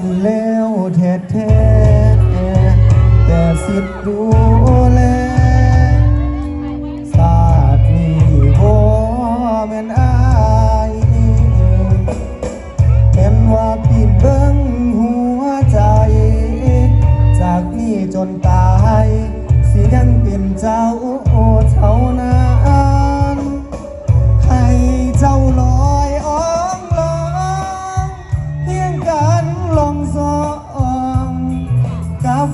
นแล้วแทแท้แต่สิทธิ์ดูแล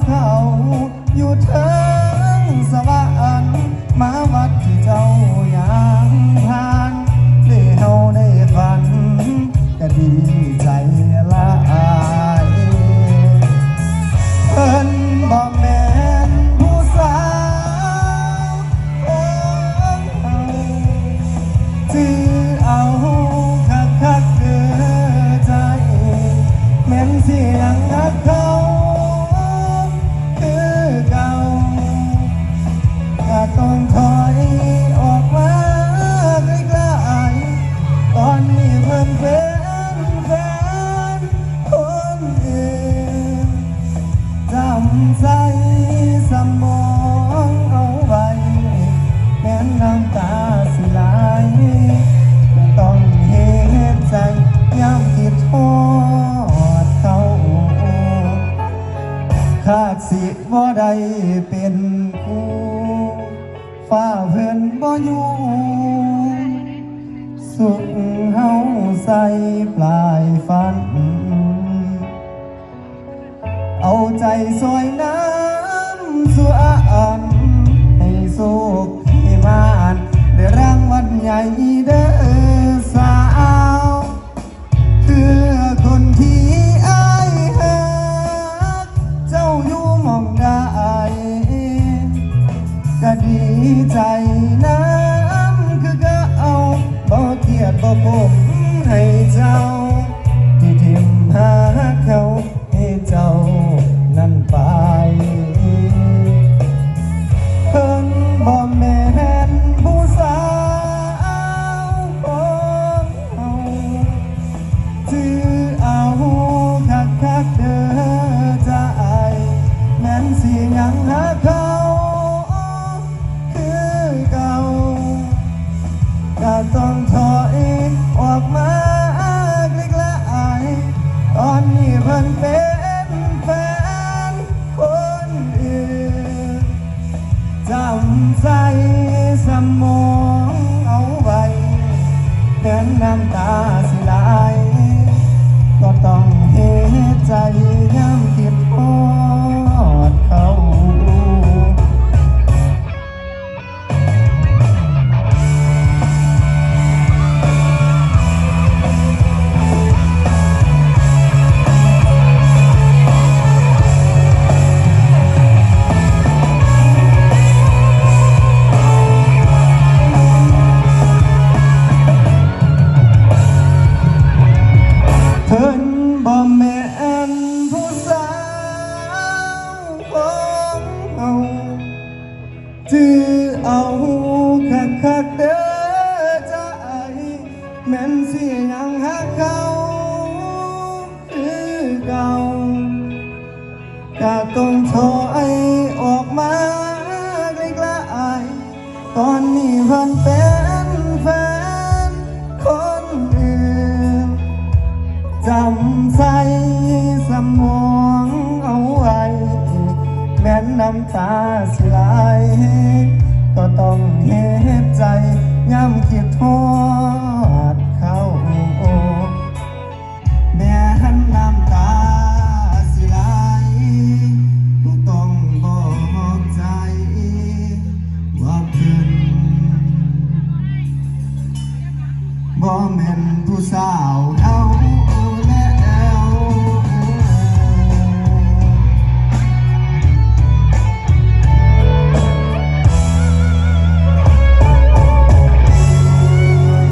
เขาอยู่เทิงสวรรค์มาวัดที่เจ้ายังผ่านได้เฮาได้ฝันก็ดีใจหลายเพิ่นบ่แม่นผู้สาวของเฮาถือเอาคักคักเด้อใจแม่นเสียงฮักเขา ได้เป็นคู่ฟ้าเพื่อนบ่อยู่สุขเฮาใส่ปลายฟัน เอาใจซอยน้ำ ใจน้ำคือก็เอาบ่เกียดบ่ผมให้เจ้า จำใจสมองเอาไว้เดินน้ำตาสิไหลก็ต้องเห็นใจย้ำ เอาคักคักๆเด้อใจแม่นสิยังหักเขาคือเก่าก็ต้องถอ น้ำตาสิไหลก็ต้องเฮ็ดใจย้ำคิดทอดเขาแม้หันน้ำตาสิไหลก็ต้องบอกใจว่าเพิ่นบ่แม่นผู้สาวเท่า